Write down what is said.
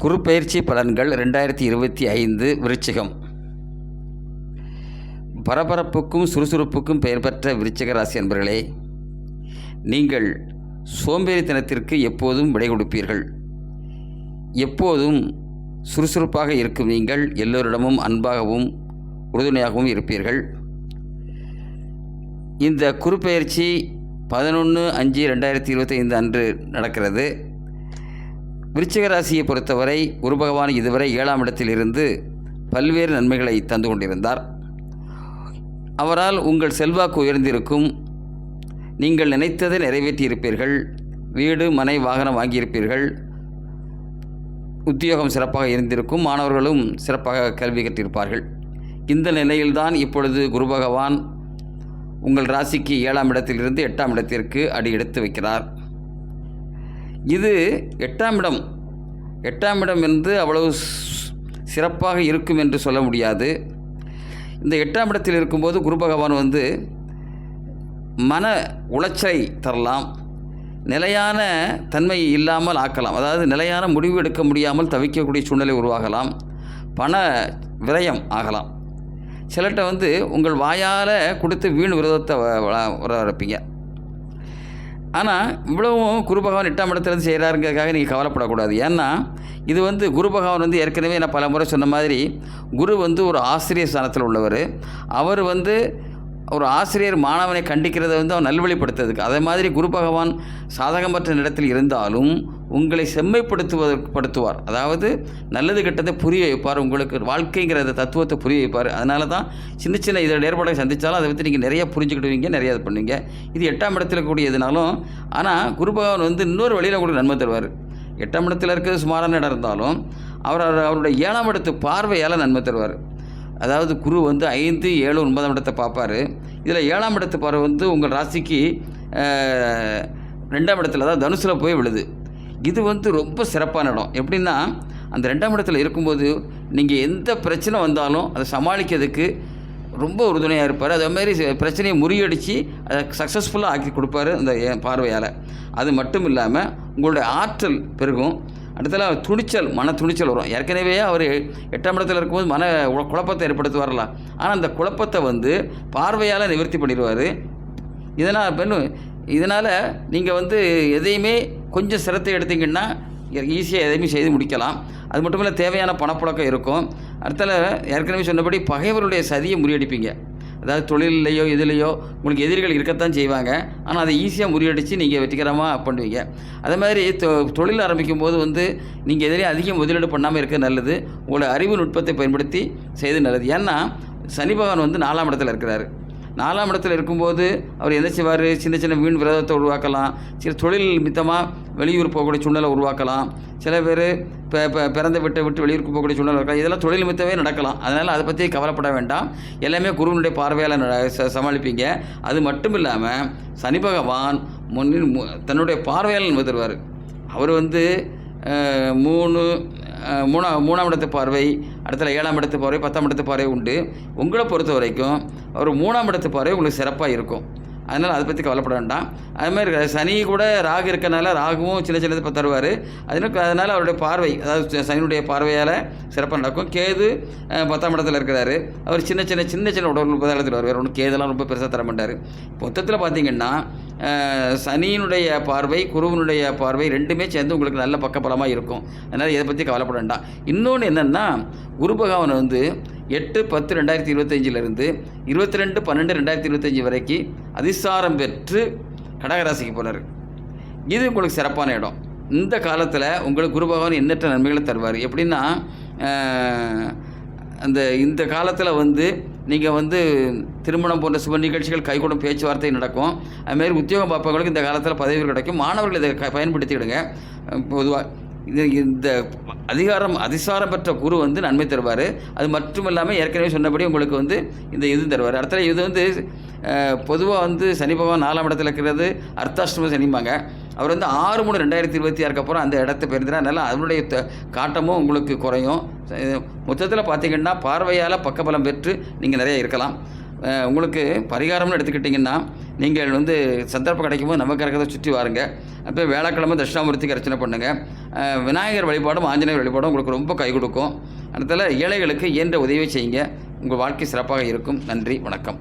குறுப்பெயர்ச்சி பலன்கள் ரெண்டாயிரத்தி இருபத்தி ஐந்து விருச்சிகம். பரபரப்புக்கும் சுறுசுறுப்புக்கும் பெயர் பெற்ற விருச்சிக ராசி என்பர்களே நீங்கள் சோம்பேறித்தனத்திற்கு எப்போதும் விடை கொடுப்பீர்கள். எப்போதும் சுறுசுறுப்பாக இருக்கும் நீங்கள் எல்லோரிடமும் அன்பாகவும் உறுதுணையாகவும் இருப்பீர்கள். இந்த குறுப்பெயர்ச்சி பதினொன்று அஞ்சு ரெண்டாயிரத்தி இருபத்தைந்து அன்று நடக்கிறது. விருச்சிக ராசியை பொறுத்தவரை குரு பகவான் இதுவரை ஏழாம் இடத்தில் இருந்து பல்வேறு நன்மைகளை தந்து கொண்டிருந்தார். அவரால் உங்கள் செல்வாக்கு உயர்ந்திருக்கும். நீங்கள் நினைத்ததை நிறைவேற்றியிருப்பீர்கள். வீடு மனை வாகனம் வாங்கியிருப்பீர்கள். உத்தியோகம் சிறப்பாக இருந்திருக்கும். மாணவர்களும் சிறப்பாக கல்வி கற்றிருப்பார்கள். இந்த நிலையில்தான் இப்பொழுது குரு பகவான் உங்கள் ராசிக்கு ஏழாம் இடத்திலிருந்து எட்டாம் இடத்திற்கு அடி எடுத்து வைக்கிறார். இது எட்டாம் இடம். எட்டாம் இடம் என்று அவ்வளவு சிறப்பாக இருக்கும் என்று சொல்ல முடியாது. இந்த எட்டாம் இடத்தில் இருக்கும்போது குரு பகவான் வந்து மன உளைச்சலை தரலாம் நிலையான தன்மை இல்லாமல் ஆக்கலாம். அதாவது நிலையான முடிவு எடுக்க முடியாமல் தவிக்கக்கூடிய சூழ்நிலை உருவாகலாம் பண விரயம் ஆகலாம். சிலட்ட வந்து உங்கள் வாயால் கொடுத்து வீண் விரோதத்தை வ- வ- ஆனால் இவ்வளவும் குரு பகவான் எட்டாம் இடத்துலேருந்து செய்கிறாருங்கிறதுக்காக நீங்கள் கவலைப்படக்கூடாது. ஏன்னா இது வந்து குரு பகவான் வந்து ஏற்கனவே நான் பல முறை சொன்ன மாதிரி குரு வந்து ஒரு ஆசிரியர் ஸ்தானத்தில் உள்ளவர். அவர் வந்து ஒரு ஆசிரியர் மாணவனை கண்டிக்கிறத வந்து அவன் நல்வழிப்படுத்துறதுக்கு. அதே மாதிரி குரு பகவான் சாதகமற்ற இடத்தில் இருந்தாலும் உங்களை செம்மைப்படுத்துவதற்கு படுத்துவார். அதாவது நல்லது கெட்டதை புரிய வைப்பார். உங்களுக்கு வாழ்க்கைங்கிற அந்த தத்துவத்தை புரிய வைப்பார். அதனால தான் சின்ன சின்ன இதில் ஏற்பாடை சந்தித்தாலும் அதை பற்றி நீங்கள் நிறைய புரிஞ்சுக்கிடுவீங்க நிறைய இது பண்ணுவீங்க. இது எட்டாம் இடத்துல கூடியதுனாலும் ஆனால் குரு பகவான் வந்து இன்னொரு வழியில் உங்களுக்கு நன்மை தருவார். எட்டாம் இடத்துல இருக்கிறது சுமாரான இடம் இருந்தாலும் அவர் அவருடைய ஏழாம் இடத்து பார்வையால் நன்மை தருவார். அதாவது குரு வந்து ஐந்து ஏழு ஒன்பதாம் இடத்தை பார்ப்பார். இதில் ஏழாம் இடத்து பார்வை வந்து உங்கள் ராசிக்கு ரெண்டாம் இடத்துல தான் தனுசில் போய் விழுது. இது வந்து ரொம்ப சிறப்பான இடம். எப்படின்னா அந்த ரெண்டாம் இடத்துல இருக்கும்போது நீங்கள் எந்த பிரச்சனை வந்தாலும் அதை சமாளிக்கிறதுக்கு ரொம்ப உறுதுணையாக இருப்பார். அதே மாதிரி பிரச்சனையை முறியடித்து அதை சக்ஸஸ்ஃபுல்லாக ஆக்கி கொடுப்பாரு அந்த என் பார்வையால். அது மட்டும் இல்லாமல் உங்களுடைய ஆற்றல் பெருகும். அடுத்தல துணிச்சல் மன துணிச்சல் வரும். ஏற்கனவே அவர் எட்டாம் இடத்துல இருக்கும்போது மன உ- குழப்பத்தை வரலாம் ஆனால் அந்த குழப்பத்தை வந்து பார்வையால் நிவர்த்தி பண்ணிடுவார். இதனால் பெண்ணு இதனால் நீங்கள் வந்து எதையுமே கொஞ்சம் சிரத்தை எடுத்தீங்கன்னா ஈஸியாக எதையுமே செய்து முடிக்கலாம். அது மட்டும் இல்லை தேவையான பணப்புழக்கம் இருக்கும். அடுத்தால ஏற்கனவே சொன்னபடி பகைவருடைய சதியை முறியடிப்பீங்க. அதாவது தொழிலையோ இதுலேயோ உங்களுக்கு எதிரிகள் இருக்கத்தான் செய்வாங்க. ஆனால் அதை ஈஸியாக முறியடித்து நீங்கள் வெற்றிகரமாக பண்ணுவீங்க. அதே மாதிரி தொ தொழில் ஆரம்பிக்கும் போது வந்து நீங்கள் எதிரே அதிகம் முதலீடு பண்ணாமல் இருக்க நல்லது. உங்களோட அறிவு நுட்பத்தை பயன்படுத்தி செய்து நல்லது. ஏன்னா சனி பகவான் வந்து நாலாம் இடத்துல இருக்கிறாரு. நாலாம் இடத்துல இருக்கும்போது அவர் என்ன செய்வார்? சின்ன சின்ன வீண் விரதத்தை உருவாக்கலாம். சில தொழில் மித்தமாக வெளியூர் போகக்கூடிய சூழ்நிலை உருவாக்கலாம். சில பேர் இப்போ இப்போ பிறந்த விட்டு விட்டு வெளியூருக்கு போகக்கூடிய சூழ்நிலை இருக்கலாம். இதெல்லாம் தொழில் நிமித்தமே நடக்கலாம். அதனால் அதை பற்றி கவலைப்பட வேண்டாம். எல்லாமே குருவனுடைய பார்வையால் நட- ச- சமாளிப்பீங்க. அது மட்டும் இல்லாமல் சனி பகவான் முன்னின் தன்னுடைய பார்வையால் நன்மை அவர் வந்து மூணு மூணா மூணாம் இடத்து பார்வை அடுத்தல ஏழாம் இடத்து பார்வை பத்தாம் இடத்து பார்வை உண்டு. உங்களை பொறுத்த வரைக்கும் ஒரு மூணாம் இடத்து பார்வை உங்களுக்கு சிறப்பாக இருக்கும். அதனால் அதை பற்றி கவலைப்பட வேண்டாம். அது மாதிரி சனி கூட ராகு இருக்கனால ராகுவும் சின்ன சின்னது இப்போ தருவார். அதனால் அதனால் அவருடைய பார்வை அதாவது சனியுடைய பார்வையால் சிறப்பாக நடக்கும். கேது பத்தாம் இடத்துல இருக்கிறாரு. அவர் சின்ன சின்ன சின்ன சின்ன உடல் உபதாரத்தில் வருவார். ஒன்று கேதெல்லாம் ரொம்ப பெருசாக தர மாட்டார். மொத்தத்தில் பார்த்தீங்கன்னா சனியினுடைய பார்வை குருவனுடைய பார்வை ரெண்டுமே சேர்ந்து உங்களுக்கு நல்ல பக்கபலமாக இருக்கும். அதனால் இதை பற்றி கவலைப்பட வேண்டாம். இன்னொன்று என்னென்னா குரு பகவான் வந்து எட்டு பத்து ரெண்டாயிரத்தி இருபத்தஞ்சிலிருந்து இருபத்தி ரெண்டு பன்னெண்டு ரெண்டாயிரத்தி இருபத்தஞ்சி வரைக்கும் அதிசாரம் பெற்று கடகராசிக்கு போனார். இது உங்களுக்கு சிறப்பான இடம். இந்த காலத்தில் உங்களுக்கு குரு பகவான் எண்ணற்ற நன்மைகளை தருவார். எப்படின்னா அந்த இந்த காலத்தில் வந்து நீங்கள் வந்து திருமணம் போன்ற சுப நிகழ்ச்சிகள் கைகூடும் பேச்சுவார்த்தை நடக்கும். அதுமாரி உத்தியோகம் பார்ப்பவர்களுக்கு இந்த காலத்தில் பதவிகள் கிடைக்கும். மாணவர்கள் இதை பயன்படுத்திவிடுங்க பயன்படுத்திக்கிடுங்க. பொதுவாக இது இந்த அதிகாரம் அதிசாரம் பெற்ற குரு வந்து நன்மை தருவார். அது மட்டும் இல்லாமல் ஏற்கனவே சொன்னபடி உங்களுக்கு வந்து இந்த இது தருவார். அடுத்த இது வந்து பொதுவாக வந்து சனி பகவான் நாலாம் இடத்துல இருக்கிறது அர்த்தாஷ்டம சனிம்பாங்க. அவர் வந்து ஆறு மூணு ரெண்டாயிரத்தி இருபத்தி ஆறுக்கு அப்புறம் அந்த இடத்த பெயர்ந்துனா அதனால் அதனுடைய த- காட்டமும் உங்களுக்கு குறையும். மொத்தத்தில் பார்த்தீங்கன்னா பார்வையால் பக்கபலம் பெற்று நீங்கள் நிறைய இருக்கலாம். உங்களுக்கு பரிகாரம்னு எடுத்துக்கிட்டிங்கன்னா நீங்கள் வந்து சந்தர்ப்பம் கிடைக்கும்போது கிரகத்தை சுற்றி வாருங்க. அப்போ வேளாக்கிழமை தட்சிணாமூர்த்திக்கு அர்ச்சனை பண்ணுங்கள் விநாயகர் வழிபாடும் ஆஞ்சநேயர் வழிபாடும் உங்களுக்கு ரொம்ப கை கொடுக்கும். அதனால் ஏழைகளுக்கு இயன்ற உதவியை செய்யுங்க. உங்கள் வாழ்க்கை சிறப்பாக இருக்கும். நன்றி வணக்கம்.